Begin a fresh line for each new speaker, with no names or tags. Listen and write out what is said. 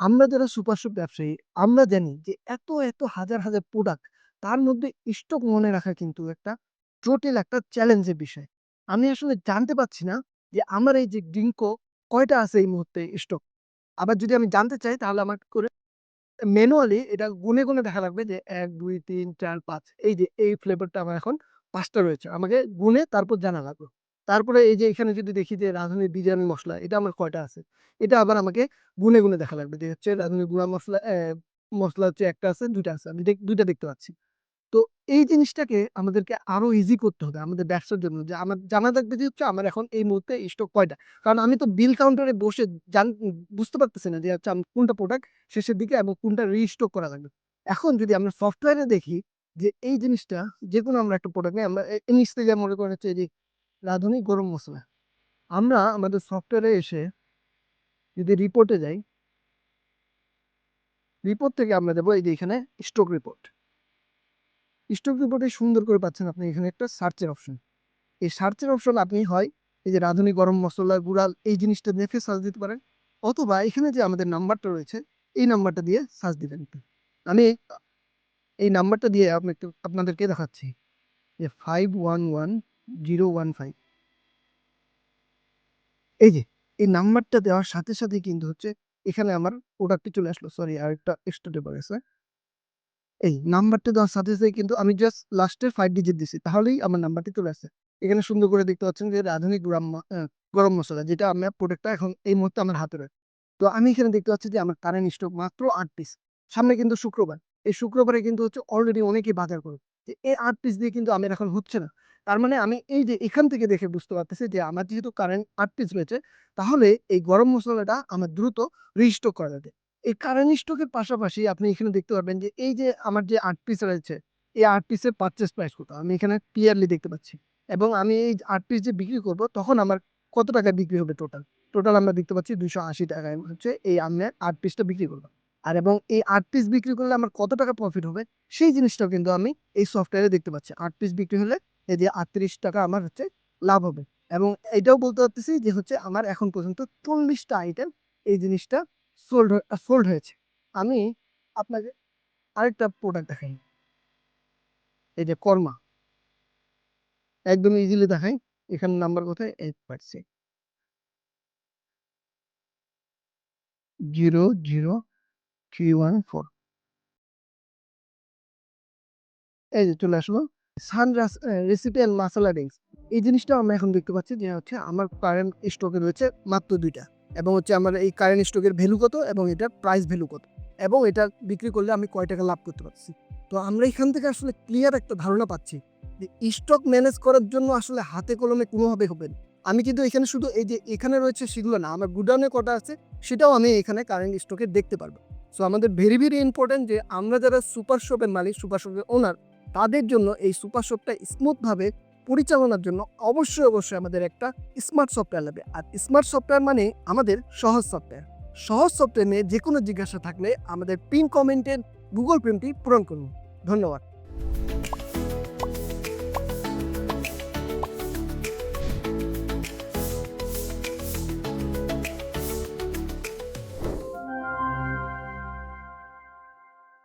আমরা যারা super shop ব্যবসায়ী আমরা জানি যে এত, এত হাজার, হাজার প্রোডাক্ট তার মধ্যে স্টক মনে রাখা কিন্তু একটা জটিল একটা চ্যালেঞ্জের বিষয়। আমি আসলে জানতে পারছি না যে আমার এই যে Ginkgo কয়টা আছে এই মুহূর্তে স্টক। আবার যদি আমি জানতে চাই তাহলে আমার করে ম্যানুয়ালি এটা গুনে গুনে দেখা লাগবে যে ১, ২, ৩, ৪, ৫ এই যে এই ফ্লেভারটা আমার এখন পাঁচটা রয়েছে। আমাকে গুনে তারপর জানা লাগবে। তারপরে এই যে এখানে যদি দেখি যে রাঁধুনি বিরিয়ানি মসলা এটা আমার কয়টা আছে। এটা আবার আমাকে গুণে, গুণে দেখা লাগবে যে হচ্ছে রাঁধুনি গুঁড়া মসলা অ্যা মসলা হচ্ছে ১ টা আছে ২ টা আছে। আমি দে ২ টা দেখতে পাচ্ছি। তো এই জিনিসটাকে আমাদেরকে আরও ইজি করতে হবে আমাদের ব্যবসার জন্য যে আমার জানা থাকবে যে হচ্ছে আমার এখন এই মুহূর্তে স্টক কয়টা। কারণ আমি তো বিল কাউন্টারে বসে জান বুঝতে পারতেছি না যে হচ্ছে আমি কোনটা প্রোডাক্ট শেষের দিকে এবং কোনটা রিস্টক করা লাগবে। এখন যদি আমরা সফটওয়্যারে দেখি যে এই জিনিসটা যেকোনো আমরা একটা প্রোডাক্ট নেই আমরা নিচ থেকে মনে করেন হচ্ছে যে রাঁধুনি গরম মশলা আমরা আমাদের সফটওয়্যারে এসে যদি রিপোর্টে যাই রিপোর্ট থেকে আমরা যাব এই যে এখানে স্টক রিপোর্ট। স্টক রিপোর্টে সুন্দর করে পাচ্ছেন আপনি এখানে একটা সার্চের অপশন। এই সার্চের অপশন আপনি হয় এই যে রাঁধুনি গরম মশলা, গুড়াল, এই জিনিসটা দেখে সার্চ দিতে পারেন। অথবা এখানে যে আমাদের নাম্বারটা রয়েছে, এই নাম্বারটা দিয়ে সার্চ দিবেন। আমি এই নাম্বারটা দিয়ে একটু আপনাদেরকে দেখাচ্ছি। যে 511015 এই যে এই নাম্বারটা দেওয়ার সাথে, সাথে কিন্তু হচ্ছে এখানে আমার প্রোডাক্টটি চলে আসলো। সরি আরেকটা এক্সট্রা টেপ গেছে। এই নাম্বারটা দেওয়ার সাথে, সাথে কিন্তু আমি জাস্ট লাস্টের 5 ডিজিট দিছি। তাহলেই আমার নাম্বারটি চলে আসছে। এখানে সুন্দর করে দেখতে পাচ্ছেন যে রাঁধুনি গুঁড়া গরম মশলা যেটা আমার প্রোডাক্টটা এখন এই মুহূর্তে আমার হাতে রয়েছে। তো আমি এখানে দেখতে পাচ্ছি যে আমার কারেন্ট স্টক মাত্র আট পিস। সামনে কিন্তু শুক্রবার। এই শুক্রবারে কিন্তু হচ্ছে অলরেডি অনেকেই বাজার করবে। যে এই আট পিস দিয়ে কিন্তু আমার এখন হচ্ছে না। তার মানে আমি এই যে এখান থেকে দেখে বুঝতে পারতেছি যে আমার যেহেতু কারেন্ট ৮ পিস রয়েছে, তাহলে এই গরম মশলাটা আমার দ্রুত রিস্টক করা যাবে। এই কারেন্ট স্টকের পাশাপাশি আপনি এখানে দেখতে পারবেন যে এই যে আমার যে ৮ পিস রয়েছে, এই ৮ পিসের পারচেজ প্রাইস কত। আমি এখানে ক্লিয়ারলি দেখতে পাচ্ছি। এবং আমি এই ৮ পিস যে বিক্রি করব, তখন আমার কত টাকায় বিক্রি হবে টোটাল। টোটাল আমরা দেখতে পাচ্ছি ৳২৮০ টাকায় হচ্ছে এই আমি ৮ পিসটা বিক্রি করলাম। আর এবং এই ৮ পিস বিক্রি করলে আমার কত টাকা প্রফিট হবে সেই জিনিসটাও কিন্তু আমি এই সফটওয়্যারে দেখতে পাচ্ছি। ৮ পিস বিক্রি হলে এই যে ৳৩৮ টাকা আমার হচ্ছে লাভ হবে। এবং এটাও বলতে পারতেছি যে হচ্ছে আমার এখন পর্যন্ত চল্লিশটা আইটেম এই জিনিসটা সোল্ড সোল্ড হয়েছে। আমি আপনাকে আরেকটা প্রোডাক্ট দেখাই। এই যে কর্মা। একদম ইজিলি দেখাই। এখানে নাম্বার কোথায়? এই পাচ্ছি। 00314 এই যে চলে আসলো। A recipe and masala drinks. এই জিনিসটাও আমরা এখন দেখতে পাচ্ছি যে হচ্ছে আমার কারেন্ট স্টকে রয়েছে মাত্র দুইটা এবং হচ্ছে আমার এই কারেন্ট স্টকের ভ্যালু কত এবং এটার প্রাইস ভ্যালু কত। এবং এটা বিক্রি করলে আমি কয় টাকা লাভ করতে পারছি তো আমরা এখান থেকে আসলে ক্লিয়ার একটা ধারণা পাচ্ছি যে স্টক ম্যানেজ করার জন্য আসলে হাতে কলমে কোনোভাবে হবে না। আমি কিন্তু এখানে শুধু এই যে এখানে রয়েছে সেগুলো না, আমার গুডাউনে কটা আছে সেটাও আমি এখানে কারেন্ট স্টকে দেখতে পারব। সো আমাদের ভেরি, ভেরি ইম্পর্টেন্ট যে আমরা যারা সুপার শপের মালিক, সুপার শপের ওনার তাদের জন্য এই সুপার শপটা স্মুথভাবে পরিচালনার জন্য অবশ্যই, অবশ্যই আমাদের একটা স্মার্ট সফটওয়্যার লাগবে। আর স্মার্ট সফটওয়্যার মানে আমাদের সহজ সফটওয়্যার। সহজ সফটওয়্যার নিয়ে যে কোনো জিজ্ঞাসা থাকলে আমাদের পিন কমেন্টের গুগল ফর্মটি পূরণ করুন। ধন্যবাদ।